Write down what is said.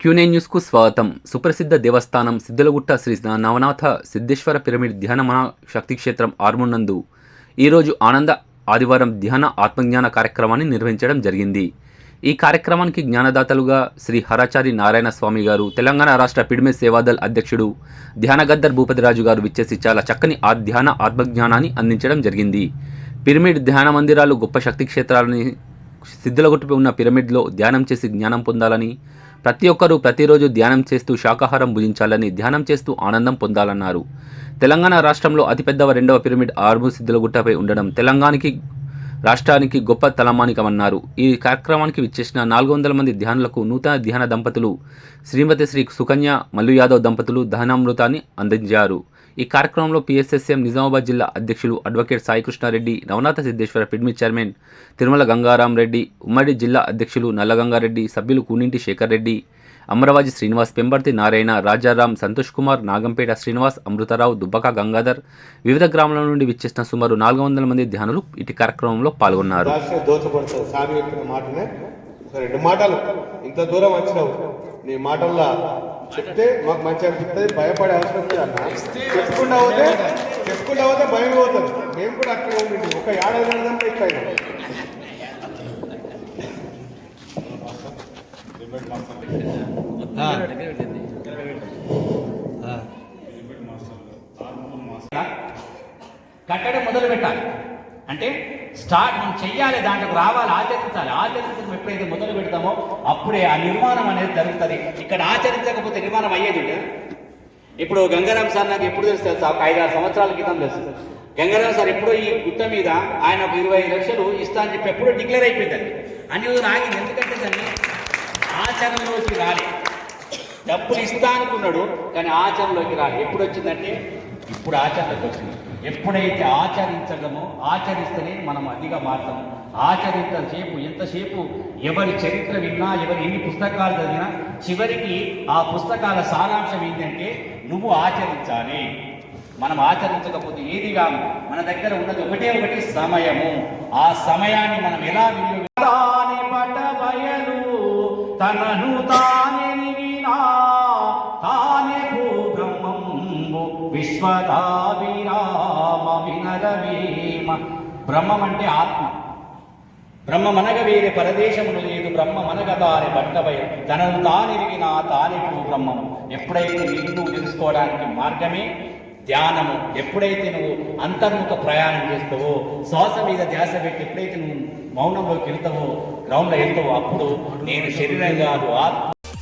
క్యూనే న్యూస్కు స్వాగతం. సుప్రసిద్ధ దేవస్థానం సిద్ధలగుట్ట శ్రీ నవనాథ సిద్ధేశ్వర పిరమిడ్ ధ్యాన మన శక్తి క్షేత్రం ఆర్మునందు ఈరోజు ఆనంద ఆదివారం ధ్యాన ఆత్మజ్ఞాన కార్యక్రమాన్ని నిర్వహించడం జరిగింది. ఈ కార్యక్రమానికి జ్ఞానదాతలుగా శ్రీ హరాచారి నారాయణ స్వామి గారు తెలంగాణ రాష్ట్ర పిడిమే సేవాదల్ అధ్యక్షుడు ధ్యానగద్దర్ భూపతిరాజు గారు విచ్చేసి చాలా చక్కని ఆ ధ్యాన ఆత్మజ్ఞానాన్ని అందించడం జరిగింది. పిరమిడ్ ధ్యాన మందిరాలు గొప్ప శక్తి క్షేత్రాలని సిద్ధులగొట్టుపై ఉన్న పిరమిడ్లో ధ్యానం చేసి జ్ఞానం పొందాలని ప్రతి ఒక్కరూ ప్రతిరోజు ధ్యానం చేస్తూ శాకాహారం భుజించాలని ధ్యానం చేస్తూ ఆనందం పొందాలన్నారు. తెలంగాణ రాష్ట్రంలో అతిపెద్ద రెండవ పిరమిడ్ ఆర్ము సిద్ధులగుట్టపై ఉండడం తెలంగాణకి రాష్ట్రానికి గొప్ప తలమానికమన్నారు. ఈ కార్యక్రమానికి విచ్చేసిన నాలుగు వందల మంది ధ్యానులకు నూతన ధ్యాన దంపతులు శ్రీమతి శ్రీ సుకన్య మల్లు యాదవ్ దంపతులు దహనామృతాన్ని అందించారు. ఈ కార్యక్రమంలో పిఎస్ఎస్ఎం నిజామాబాద్ జిల్లా అధ్యక్షులు అడ్వకేట్ సాయికృష్ణారెడ్డి నవనాథ సిద్ధేశ్వర పిడ్మి చైర్మన్ తిరుమల గంగారాం రెడ్డి ఉమ్మడి జిల్లా అధ్యక్షులు నల్లగంగారెడ్డి సభ్యులు కూనింటి శేఖర్ రెడ్డి అమరవాజి శ్రీనివాస్ పెంబర్తి నారాయణ రాజారాం సంతోష్ కుమార్ నాగంపేట శ్రీనివాస్ అమృతరావు దుబ్బక గంగాధర్ వివిధ గ్రామాల నుండి విచ్చేసిన సుమారు నాలుగు వందల మంది ధ్యానులు ఇటు కార్యక్రమంలో పాల్గొన్నారు. రెండు మాటలు. ఇంత దూరం వచ్చినావు. నీ మాటల్లో చెప్తే మాకు మంచి అనిపిస్తుంది భయపడే అవసరం లేదు అన్న. చెప్పుకుంటా పోతే చెప్పుకుంటా పోతే భయం పోతుంది. మేము కూడా అట్లా ఉండండి ఒక ఏడాది నెలదంతా ఇట్లా అయినాం. కట్టడం మొదలు పెట్టాలి అంటే స్టార్ట్ మనం చెయ్యాలి దాంట్లోకి రావాలి ఆచరించాలి. ఆచరించడం ఎప్పుడైతే మొదలు పెడతామో అప్పుడే ఆ నిర్మాణం అనేది జరుగుతుంది. ఇక్కడ ఆచరించకపోతే నిర్మాణం అయ్యేది ఉండదు. ఇప్పుడు గంగారాం సార్ నాకు ఎప్పుడు తెలుసు తెలుసా? ఒక ఐదారు సంవత్సరాల క్రితం తెలుసు. గంగారాం సార్ ఎప్పుడో ఈ గుట్ట మీద ఆయన ఒక ఇరవై ఐదు లక్షలు ఇస్తా అని చెప్పి ఎప్పుడో డిక్లేర్ అయిపోయింది అన్ని రోజులు ఆగింది. ఎందుకంటే దాన్ని ఆచరణలోకి రాలి. డబ్బులు ఇస్తా అనుకున్నాడు కానీ ఆచరణలోకి రాలి. ఎప్పుడు వచ్చిందంటే ఇప్పుడు ఆచరణలోకి వచ్చింది. ఎప్పుడైతే ఆచరించడమో ఆచరిస్తేనే మనం అదిగా మారుతాం. ఆచరించేపు ఎంతసేపు ఎవరి చరిత్ర విన్నా ఎవరి ఎన్ని పుస్తకాలు చదివినా చివరికి ఆ పుస్తకాల సారాంశం ఏంటంటే నువ్వు ఆచరించాలి. మనం ఆచరించకపోతే ఏది కాదు. మన దగ్గర ఉన్నది ఒకటే ఒకటి సమయము. ఆ సమయాన్ని మనం ఎలా వినియోగించాలి తనను తా భూబ్రహ్మంబు వినరవేమ బ్రహ్మం అంటే ఆత్మ. బ్రహ్మ మనగ వేరే లేదు. బ్రహ్మ మనగ దాని బట్టబయ తనను తానిరిగిన తానిపు బ్రహ్మము. బ్రహ్మం ఎప్పుడైతే నిన్ను నువ్వు తెలుసుకోవడానికి మార్గమే ధ్యానము. ఎప్పుడైతే నువ్వు అంతర్ముఖ ప్రయాణం చేస్తావో శ్వాస మీద ధ్యాస పెట్టి ఎప్పుడైతే నువ్వు మౌనంలోకి వెళ్తావో గ్రౌండ్లో వెళ్తావో అప్పుడు నేను శరీరం కాదు ఆత్మ